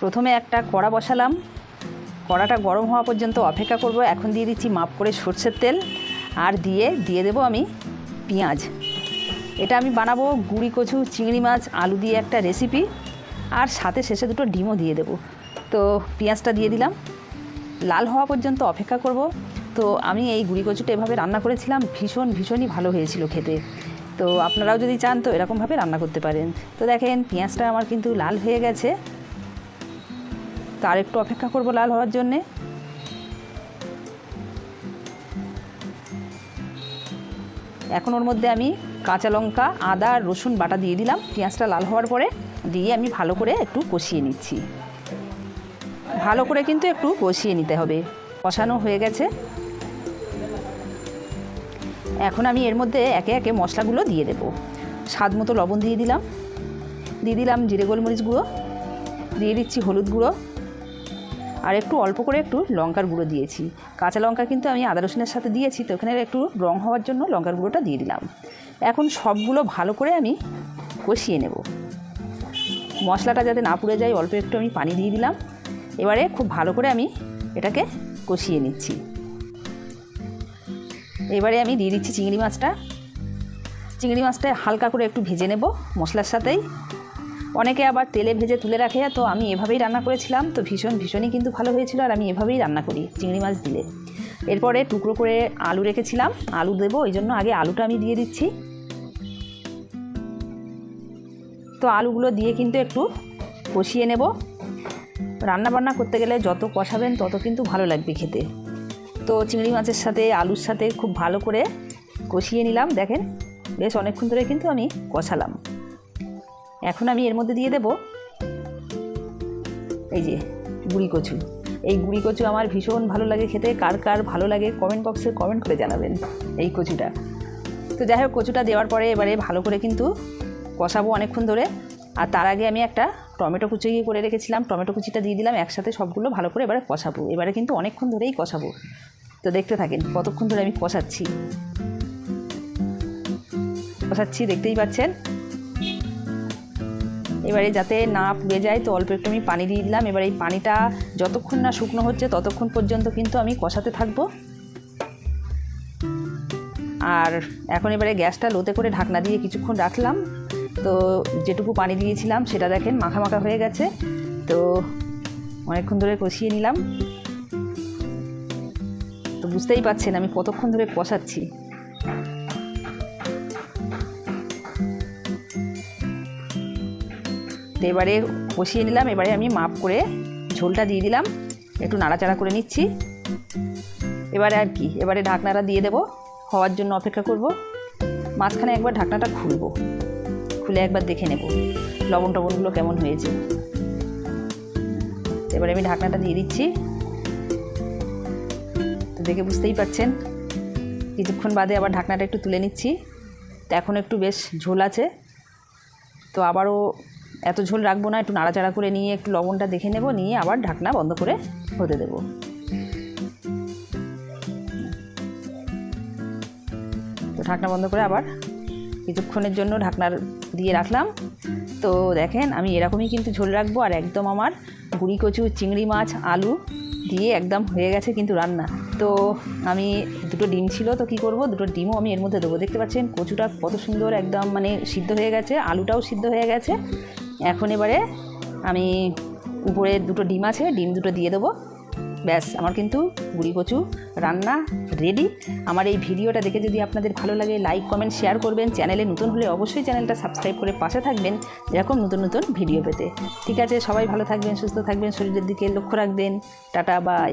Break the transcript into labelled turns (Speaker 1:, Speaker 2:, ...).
Speaker 1: প্রথমে একটা কড়া বসালাম। কড়াটা গরম হওয়া পর্যন্ত অপেক্ষা করব। এখন দিয়ে দিচ্ছি মাপ করে সর্ষের তেল। আর দিয়ে দিয়ে দেবো আমি পেঁয়াজ। এটা আমি বানাবো গুড়ি, কচু, চিংড়ি মাছ, আলু দিয়ে একটা রেসিপি আর সাথে শেষে দুটো ডিমও দিয়ে দেবো। তো পেঁয়াজটা দিয়ে দিলাম। লাল হওয়া পর্যন্ত অপেক্ষা করব। তো আমি এই গুড়ি, কচুটা এভাবে রান্না করেছিলাম। ভীষণ, ভীষণই ভালো হয়েছিল খেতে। তো আপনারাও যদি চান তো এরকমভাবে রান্না করতে পারেন। তো দেখেন, পেঁয়াজটা আমার কিন্তু লাল হয়ে গেছে। তো আর একটু অপেক্ষা করব লাল হওয়ার জন্যে। এখন ওর মধ্যে আমি কাঁচা লঙ্কা, আদা আর রসুন বাটা দিয়ে দিলাম। পেঁয়াজটা লাল হওয়ার পরে দিয়ে আমি ভালো করে একটু কষিয়ে নিচ্ছি। ভালো করে কিন্তু একটু কষিয়ে নিতে হবে। কষানো হয়ে গেছে। এখন আমি এর মধ্যে একে একে মশলাগুলো দিয়ে দেবো। স্বাদ মতো লবণ দিয়ে দিলাম। দিয়ে দিলাম জিরে গোলমরিচ গুঁড়ো। দিয়ে দিচ্ছি হলুদ গুঁড়ো। আর একটু অল্প করে একটু লঙ্কার গুঁড়ো দিয়েছি। কাঁচা লঙ্কা কিন্তু আমি আদা রসুনের সাথে দিয়েছি, তো ওখানে একটু রং হওয়ার জন্য লঙ্কার গুঁড়োটা দিয়ে দিলাম। এখন সবগুলো ভালো করে আমি কষিয়ে নেব। মশলাটা যাতে না পুড়ে যায়, অল্প একটু আমি পানি দিয়ে দিলাম। এবারে খুব ভালো করে আমি এটাকে কষিয়ে নিচ্ছি। এবারে আমি দিয়ে দিচ্ছি চিংড়ি মাছটা। চিংড়ি মাছটা হালকা করে একটু ভেজে নেব মশলার সাথেই। অনেকে আবার তেলে ভেজে তুলে রাখে, তো আমি এভাবেই রান্না করেছিলাম। তো ভীষণ, ভীষণই কিন্তু ভালো হয়েছিল আর আমি এভাবেই রান্না করি চিংড়ি মাছ দিলে। এরপরে টুকরো করে আলু রেখেছিলাম। আলু দেবো, ওই জন্য আগে আলুটা আমি দিয়ে দিচ্ছি। তো আলুগুলো দিয়ে কিন্তু একটু কষিয়ে নেব। রান্না বান্না করতে গেলে যত কষাবেন, তত কিন্তু ভালো লাগবে খেতে। তো চিংড়ি মাছের সাথে, আলুর সাথে খুব ভালো করে কষিয়ে নিলাম, দেখেন। বেশ অনেকক্ষণ ধরে কিন্তু আমি কষালাম। এখন আমি এর মধ্যে দিয়ে দেব এই যে গুড়ি কচু। এই গুড়ি কচু আমার ভীষণ ভালো লাগে খেতে। কার কার ভালো লাগে কমেন্ট বক্সে কমেন্ট করে জানাবেন এই কচুটা। তো যাই হোক, কচুটা দেওয়ার পরে এবারে ভালো করে কিন্তু কষাবো অনেকক্ষণ ধরে। আর তার আগে আমি একটা টমেটো কুচি করে রেখেছিলাম। টমেটো কুচিটা দিয়ে দিলাম, একসাথে সবগুলো ভালো করে এবারে কষাবো। এবারে কিন্তু অনেকক্ষণ ধরেই কষাবো। তো দেখতে থাকেন কতক্ষণ ধরে আমি কষাচ্ছি। কষাচ্ছি, দেখতেই পাচ্ছেন। এবারে যাতে না পুড়ে যায়, তো অল্প একটু আমি পানি দিয়ে দিলাম। এবার এই পানিটা যতক্ষণ না শুকনো হচ্ছে, ততক্ষণ পর্যন্ত কিন্তু আমি কষাতে থাকব। আর এখন এবারে গ্যাসটা লোতে করে ঢাকনা দিয়ে কিছুক্ষণ রাখলাম। তো যেটুকু পানি দিয়েছিলাম, সেটা দেখেন মাখা মাখা হয়ে গেছে। তো অনেকক্ষণ ধরে কষিয়ে নিলাম। তো বুঝতেই পারছেন আমি কতক্ষণ ধরে কষাচ্ছি। তো এবারে কষিয়ে নিলাম, এবারে আমি মাপ করে ঝোলটা দিয়ে দিলাম, একটু নাড়াচাড়া করে নিচ্ছি। এবারে আর কি, এবারে ঢাকনাটা দিয়ে দেবো, হওয়ার জন্য অপেক্ষা করব। মাঝখানে একবার ঢাকনাটা খুলবো, খুলে একবার দেখে নেব, লবণ টবণগুলো কেমন হয়েছে। এবারে আমি ঢাকনাটা দিয়ে দিচ্ছি। তো দেখে বুঝতেই পারছেন, কিছুক্ষণ বাদে আবার ঢাকনাটা একটু তুলে নিচ্ছি। তো এখন একটু বেশ ঝোল আছে। তো আবারও এত ঝোল রাখব না, একটু নাড়াচাড়া করে নিয়ে, একটু লবণটা দেখে নেব, নিয়ে আবার ঢাকনা বন্ধ করে হতে দেব। তো ঢাকনা বন্ধ করে আবার কিছুক্ষণের জন্য ঢাকনার দিয়ে রাখলাম। তো দেখেন, আমি এরকমই কিন্তু ঝোল রাখব, আর একদম আমার গুড়ি কচু চিংড়ি মাছ, আলু দিয়ে একদম হয়ে গেছে কিন্তু রান্না। তো আমি দুটো ডিম ছিল, তো কি করব? দুটো ডিমও আমি এর মধ্যে দেবো। দেখতে পাচ্ছেন, কচুটা কত সুন্দর, একদম মানে সিদ্ধ হয়ে গেছে, আলুটাও সিদ্ধ হয়ে গেছে। এখন এবারে আমি উপরে দুটো ডিম আছে, ডিম দুটো দিয়ে দেবো। ব্যাস, আমার কিন্তু গুড়ি কচু রান্না রেডি আমার এই ভিডিওটা দেখে যদি আপনাদের ভালো লাগে লাইক কমেন্ট শেয়ার করবেন। চ্যানেলে নতুন হলে অবশ্যই চ্যানেলটা সাবস্ক্রাইব করে পাশে থাকবেন এরকম নতুন নতুন ভিডিও পেতে। ঠিক আছে, সবাই ভালো থাকবেন, সুস্থ থাকবেন, শরীরের দিকে লক্ষ্য রাখবেন। Tata bye